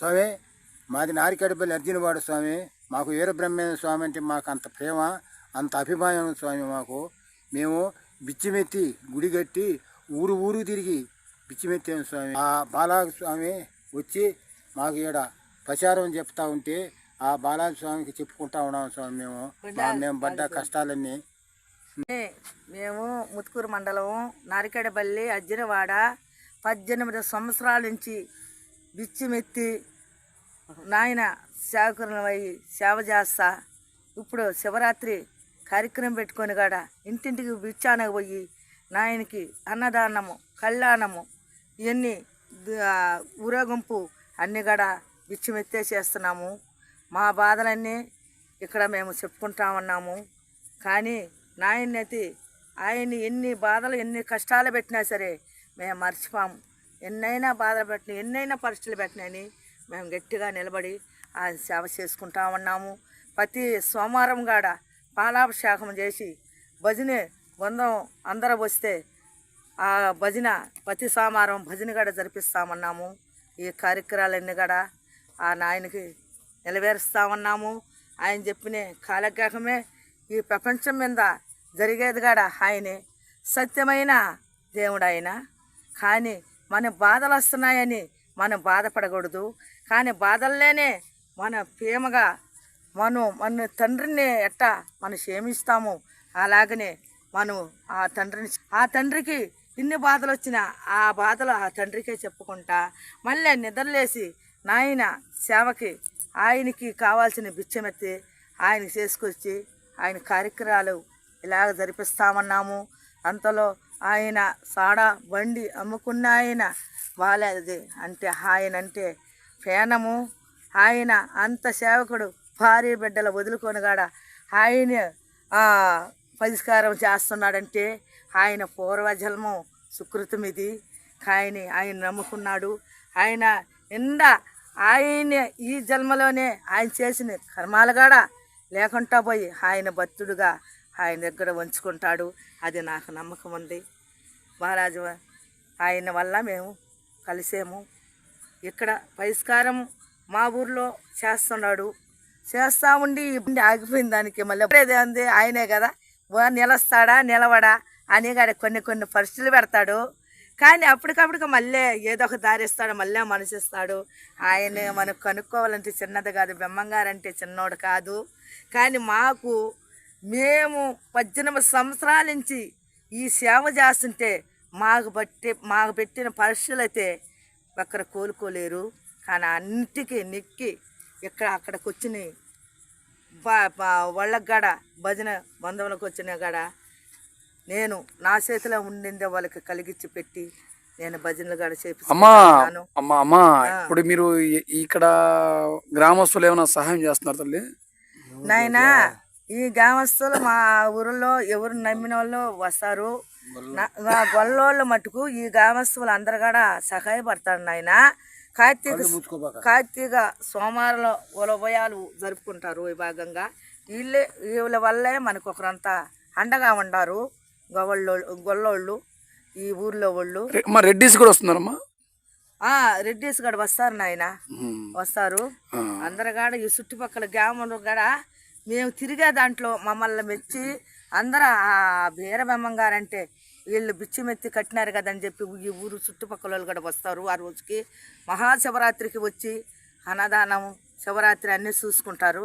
స్వామి మాది నారికడిపల్లి అర్జునవాడు స్వామి. మాకు వీరబ్రహ్మేంద్ర స్వామి అంటే మాకు అంత ప్రేమ అంత అభిమానం స్వామి మాకు. మేము బిచ్చిమెత్తి గుడి కట్టి ఊరు ఊరు తిరిగి బిచ్చిమెత్తాము స్వామి. ఆ బాలాజ స్వామి వచ్చి మాకు ఈడ ప్రచారం చెప్తా ఉంటే ఆ బాలాజీ స్వామికి చెప్పుకుంటా ఉన్నాం స్వామి మేము. మేము పడ్డ కష్టాలన్నీ. మేము ముత్తుకూరు మండలం నారికేడపల్లి అజ్జనవాడ పద్దెనిమిది సంవత్సరాల నుంచి బిచ్చిమెత్తి నాయన సేవకులమై సేవ చేస్తా ఇప్పుడు శివరాత్రి కార్యక్రమం పెట్టుకొని కాడ ఇంటింటికి బిచ్చానకు పోయి నాయనకి అన్నదానము కళ్యాణము ఇవన్నీ ఊరేగింపు అన్నీ కూడా బిచ్చిమెత్తే చేస్తున్నాము. మా బాధలన్నీ ఇక్కడ మేము చెప్పుకుంటా ఉన్నాము. కానీ నాయన్నతి ఆయన ఎన్ని బాధలు ఎన్ని కష్టాలు పెట్టినా సరే మేము మర్చిపోము. ఎన్నైనా బాధలు పెట్టిన ఎన్నైనా పరీక్షలు పెట్టినని మేము గట్టిగా నిలబడి ఆయన సేవ చేసుకుంటా ఉన్నాము. ప్రతి సోమవారం కాడ పాలాభిషేకం చేసి భజన బృందం అందరూ వస్తే ఆ భజన ప్రతి సోమవారం భజన కూడా జరిపిస్తామన్నాము ఈ కార్యక్రమాలన్నీ కూడా ఆ నాయనకి నెరవేరుస్తామన్నాము ఆయన చెప్పిన కాలగ్రహమే ఈ ప్రపంచం మీద జరిగేది కాడ ఆయనే. సత్యమైన దేవుడు ఆయన. కానీ మన బాధలు వస్తున్నాయని మనం బాధపడకూడదు. కానీ బాధల్లోనే మన ప్రేమగా మనం మన తండ్రిని ఎట్టా మనం క్షేమిస్తాము? అలాగనే మనం ఆ తండ్రిని ఆ తండ్రికి ఇన్ని బాధలు వచ్చినా ఆ బాధలు ఆ తండ్రికే చెప్పుకుంటా. మళ్ళీ నిద్రలేసి నాయన సేవకి ఆయనకి కావాల్సిన బిచ్చమెత్తి ఆయన చేసుకొచ్చి ఆయన కార్యక్రమాలు ఇలాగ జరిపిస్తామన్నాము. అంతలో ఆయన సాడా బండి అమ్ముకున్న ఆయన బాలేది అంటే ఆయన అంటే పేనము. ఆయన అంత సేవకుడు భార్య బిడ్డలు వదులుకొనగాడ ఆయన పరిష్కారం చేస్తున్నాడంటే ఆయన పూర్వజన్మం సుకృతం ఇది ఆయన ఆయన నమ్ముకున్నాడు. ఆయన నిండా ఆయన ఈ జన్మలోనే ఆయన చేసిన కర్మాలు లేకుండా పోయి ఆయన భక్తుడుగా ఆయన దగ్గర ఉంచుకుంటాడు అది నాకు నమ్మకం ఉంది. మహారాజు ఆయన వల్ల మేము కలిసేము. ఇక్కడ పరిష్కారం మా ఊర్లో చేస్తున్నాడు. చేస్తా ఉండి ఇబ్బంది ఆగిపోయిన దానికి మళ్ళీ ఎప్పుడేది ఉంది ఆయనే కదా వా నిలస్తాడా నిలవడా? అని కాడ కొన్ని కొన్ని పరిస్థితులు పెడతాడు. కానీ అప్పటికప్పటికి మళ్ళీ ఏదో ఒక దారిస్తాడు మళ్ళీ మనసిస్తాడు ఆయన మనకు కనుక్కోవాలంటే చిన్నది కాదు బ్రహ్మంగారంటే చిన్నోడు కాదు. కానీ మాకు మేము పద్దెనిమిది సంవత్సరాల నుంచి ఈ సేవ చేస్తుంటే మాకు బట్టి మాకు పెట్టిన పరీక్షలు అయితే ఒక్కరు కోలుకోలేరు. కానీ అన్నిటికీ నెక్కి ఇక్కడ అక్కడికి బా- వాళ్ళకి గడ భజన బంధువులకు వచ్చిన గడ నేను నా చేతిలో ఉండిందే వాళ్ళకి కలిగించి పెట్టి నేను భజనలు గడ అమ్మా అమ్మా అమ్మా ఇప్పుడు మీరు ఇక్కడ గ్రామస్తులు ఏమైనా సహాయం చేస్తున్నారు తల్లి? నాయనా ఈ గ్రామస్తులు మా ఊరిలో ఎవరు నమ్మిన వాళ్ళు వస్తారు నా గొల్లోళ్ళు మటుకు ఈ గ్రామస్తులు అందరు కూడా సహాయపడతారు నాయన. కార్తీక కార్తీక సోమవారంలో ఉలభయాలు జరుపుకుంటారు ఈ భాగంగా. వీళ్ళే వీళ్ళ వల్లే మనకు ఒకరంతా అండగా ఉండారు గొల్లోళ్ళు గొల్లోళ్ళు ఈ ఊర్లో వాళ్ళు. అమ్మా రెడ్డిస్ కూడా వస్తున్నారమ్మా? ఆ రెడ్డిస్ గడ వస్తారు నాయన. వస్తారు. అందరు కాడ ఈ చుట్టుపక్కల గ్రామంలో కూడా మేము తిరిగే దాంట్లో మమ్మల్ని మెచ్చి అందరూ ఆ బీరబెమ్మ గారంటే వీళ్ళు బిచ్చిమెత్తి కట్టినారు కదని చెప్పి ఈ ఊరు చుట్టుపక్కల వాళ్ళు కూడా వస్తారు. ఆ రోజుకి మహాశివరాత్రికి వచ్చి అన్నదానం శివరాత్రి అన్నీ చూసుకుంటారు.